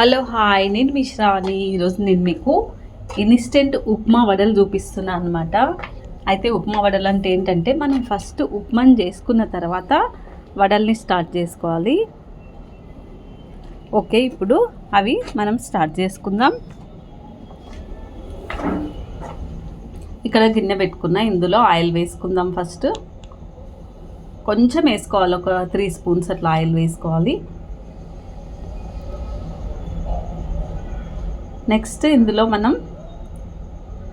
Hello hi. నేను మిశ్రాని ఈరోజు నేను మీకు ఇన్స్టెంట్ ఉప్మా వడలు చూపిస్తున్నాను అనమాట అయితే ఉప్మా వడలు అంటే ఏంటంటే మనం ఫస్ట్ ఉప్మాని చేసుకున్న తర్వాత వడల్ని స్టార్ట్ చేసుకోవాలి. ఓకే ఇప్పుడు అవి మనం స్టార్ట్ చేసుకుందాం. ఇక్కడ గిన్నె పెట్టుకున్నా ఇందులో ఆయిల్ వేసుకుందాం ఫస్ట్. కొంచెం వేసుకోవాలి ఒక త్రీ స్పూన్స్ అట్లా ఆయిల్ వేసుకోవాలి. నెక్స్ట్ ఇందులో మనం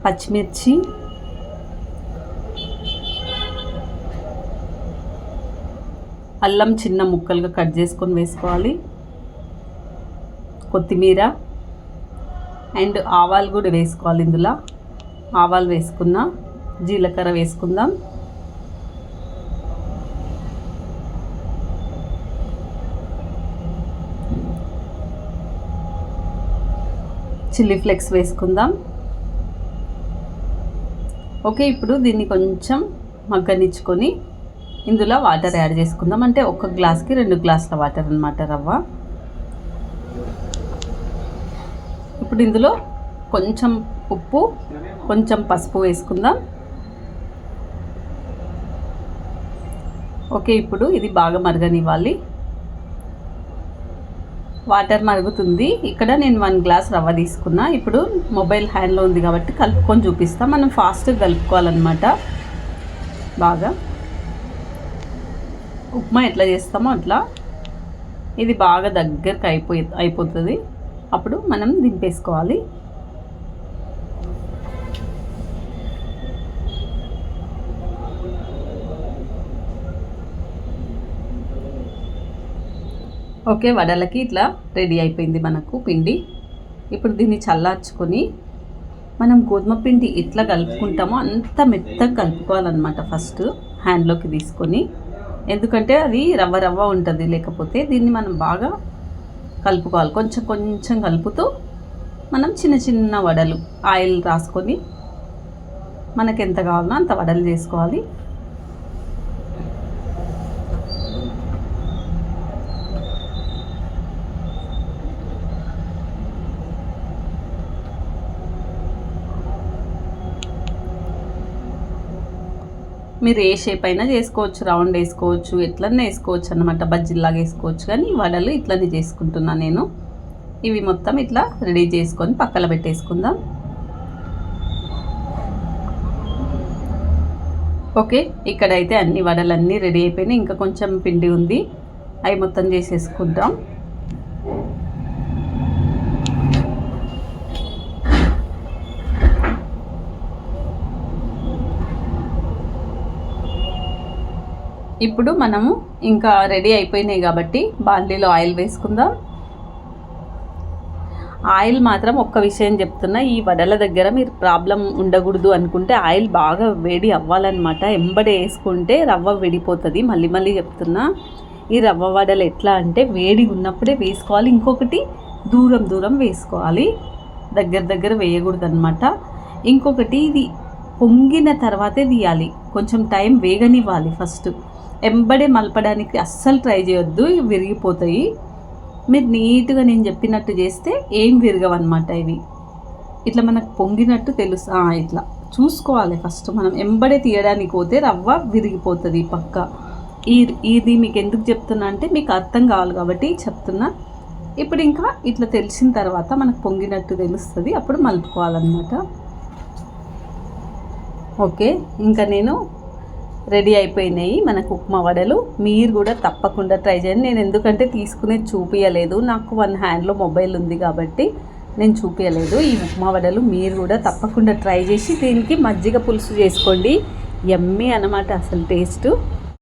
పచ్చిమిర్చి అల్లం చిన్న ముక్కలుగా కట్ చేసుకొని వేసుకోవాలి. కొత్తిమీర అండ్ ఆవాలు కూడా వేసుకోవాలి ఇందులో. ఆవాలు వేసుకున్నా జీలకర్ర వేసుకుందాం. చిల్లీ ఫ్లెక్స్ వేసుకుందాం. ఓకే ఇప్పుడు దీన్ని కొంచెం మగ్గనిచ్చుకొని ఇందులో వాటర్ యాడ్ చేసుకుందాం. అంటే ఒక గ్లాస్కి రెండు గ్లాసుల వాటర్ అనమాట రవ్వ. ఇప్పుడు ఇందులో కొంచెం ఉప్పు కొంచెం పసుపు వేసుకుందాం. ఓకే ఇప్పుడు ఇది బాగా మరగనివ్వాలి. వాటర్ మరుగుతుంది. ఇక్కడ నేను వన్ గ్లాస్ రవ్వ తీసుకున్నా. ఇప్పుడు మొబైల్ హ్యాండ్లో ఉంది కాబట్టి కలుపుకొని చూపిస్తా. మనం ఫాస్ట్గా కలుపుకోవాలన్నమాట. బాగా. ఉప్మా ఎట్లా చేస్తామో అట్లా. ఇది బాగా దగ్గరకు అయిపోయి అయిపోతుంది. అప్పుడు మనం దింపేసుకోవాలి. ఓకే వడలకి ఇట్లా రెడీ అయిపోయింది మనకు పిండి. ఇప్పుడు దీన్ని చల్లార్చుకొని మనం గోధుమ పిండి ఎట్లా కలుపుకుంటామో అంత మెత్తగా కలుపుకోవాలన్నమాట ఫస్ట్ హ్యాండ్లోకి తీసుకొని. ఎందుకంటే అది రవ్వ రవ్వ ఉంటుంది లేకపోతే దీన్ని మనం బాగా కలుపుకోవాలి. కొంచెం కొంచెం కలుపుతూ మనం చిన్న చిన్న వడలు ఆయిల్ రాసుకొని మనకు ఎంత కావాలో అంత వడలు చేసుకోవాలి. మీరు ఏ షేప్ అయినా చేసుకోవచ్చు రౌండ్ వేసుకోవచ్చు ఎట్లన్నా వేసుకోవచ్చు అనమాట బజ్జీలాగా వేసుకోవచ్చు. కానీ వడలు ఇట్లనే చేసుకుంటున్నాను నేను. ఇవి మొత్తం ఇట్లా రెడీ చేసుకొని పక్కన పెట్టేసుకుందాం. ఓకే ఇక్కడైతే అన్ని వడలన్నీ రెడీ అయిపోయినాయి. ఇంకా కొంచెం పిండి ఉంది. అవి మొత్తం చేసేసుకుంటాం. ఇప్పుడు మనము ఇంకా రెడీ అయిపోయినాయి కాబట్టి బాండీలో ఆయిల్ వేసుకుందాం. ఆయిల్ మాత్రం ఒక్క విషయం చెప్తున్నా ఈ వడల దగ్గర మీరు ప్రాబ్లం ఉండకూడదు అనుకుంటే ఆయిల్ బాగా వేడి అవ్వాలన్నమాట. ఎంబడి వేసుకుంటే రవ్వ విడిపోతుంది. మళ్ళీ మళ్ళీ చెప్తున్నా ఈ రవ్వ వడలు ఎట్లా అంటే వేడి ఉన్నప్పుడే వేసుకోవాలి. ఇంకొకటి దూరం దూరం వేసుకోవాలి. దగ్గర దగ్గర వేయకూడదు అనమాట ఇంకొకటి ఇది పొంగిన తర్వాతే తీయాలి. కొంచెం టైం వేగనివ్వాలి ఫస్ట్. ఎంబడే మలపడానికి అస్సలు ట్రై చేయొద్దు ఇవి విరిగిపోతాయి. మీరు నీట్గా నేను చెప్పినట్టు చేస్తే ఏం విరగవన్నమాట ఇవి. ఇట్లా మనకు పొంగినట్టు తెలుసు. ఇట్లా చూసుకోవాలి ఫస్ట్ మనం. ఎంబడే తీయడానికి పోతే రవ్వ విరిగిపోతుంది పక్క. ఈ ఇది మీకు ఎందుకు చెప్తున్నా అంటే మీకు అర్థం కావాలి కాబట్టి చెప్తున్నా. ఇప్పుడు ఇంకా ఇట్లా తెలిసిన తర్వాత మనకు పొంగినట్టు తెలుస్తుంది అప్పుడు మలుపుకోవాలన్నమాట. ఓకే ఇంకా నేను రెడీ అయిపోయినాయి మనకు ఉప్మా వడలు. మీరు కూడా తప్పకుండా ట్రై చేయండి. నేను ఎందుకంటే తీసుకునేది చూపించలేదు నాకు వన్ హ్యాండ్లో మొబైల్ ఉంది కాబట్టి నేను చూపించలేదు ఈ ఉప్మా వడలు మీరు కూడా తప్పకుండా ట్రై చేసి దీనికి మజ్జిగ పులుసు చేసుకోండి. ఎమ్మి అనమాట అసలు టేస్ట్.